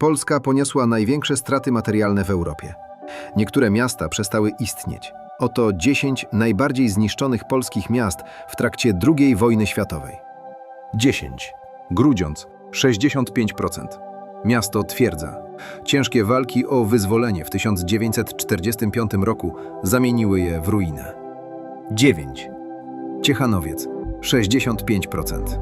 Polska poniosła największe straty materialne w Europie. Niektóre miasta przestały istnieć. Oto 10 najbardziej zniszczonych polskich miast w trakcie II wojny światowej. 10. Grudziądz 65%. Miasto Twierdza. Ciężkie walki o wyzwolenie w 1945 roku zamieniły je w ruinę. 9. Ciechanowiec 65%.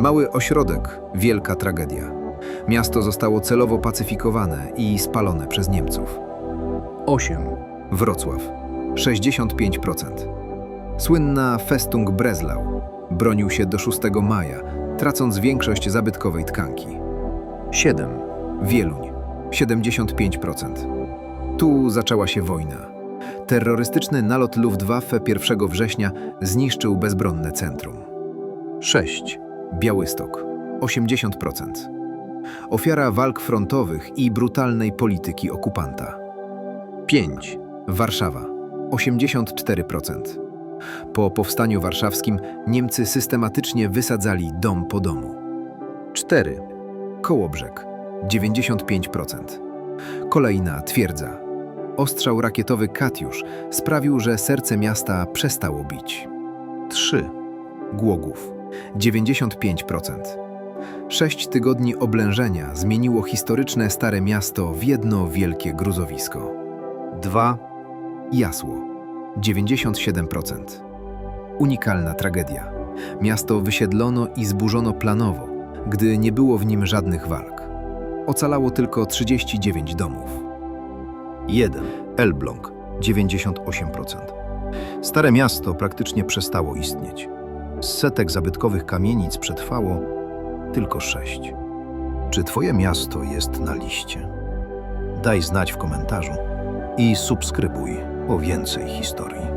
Mały ośrodek, wielka tragedia. Miasto zostało celowo pacyfikowane i spalone przez Niemców. 8. Wrocław 65%. Słynna Festung Breslau bronił się do 6 maja, tracąc większość zabytkowej tkanki. 7. Wieluń 75%. Tu zaczęła się wojna. Terrorystyczny nalot Luftwaffe 1 września zniszczył bezbronne centrum. 6. Białystok 80%. Ofiara walk frontowych i brutalnej polityki okupanta. 5. Warszawa 84%. Po powstaniu warszawskim Niemcy systematycznie wysadzali dom po domu. 4. Kołobrzeg 95%. Kolejna twierdza. Ostrzał rakietowy Katiusz sprawił, że serce miasta przestało bić. 3. Głogów 95%. Sześć tygodni oblężenia zmieniło historyczne Stare Miasto w jedno wielkie gruzowisko. 2. Jasło 97%. Unikalna tragedia. Miasto wysiedlono i zburzono planowo, gdy nie było w nim żadnych walk. Ocalało tylko 39 domów. 1. Elbląg 98%. Stare miasto praktycznie przestało istnieć. Z setek zabytkowych kamienic przetrwało tylko sześć. Czy Twoje miasto jest na liście? Daj znać w komentarzu i subskrybuj po więcej historii.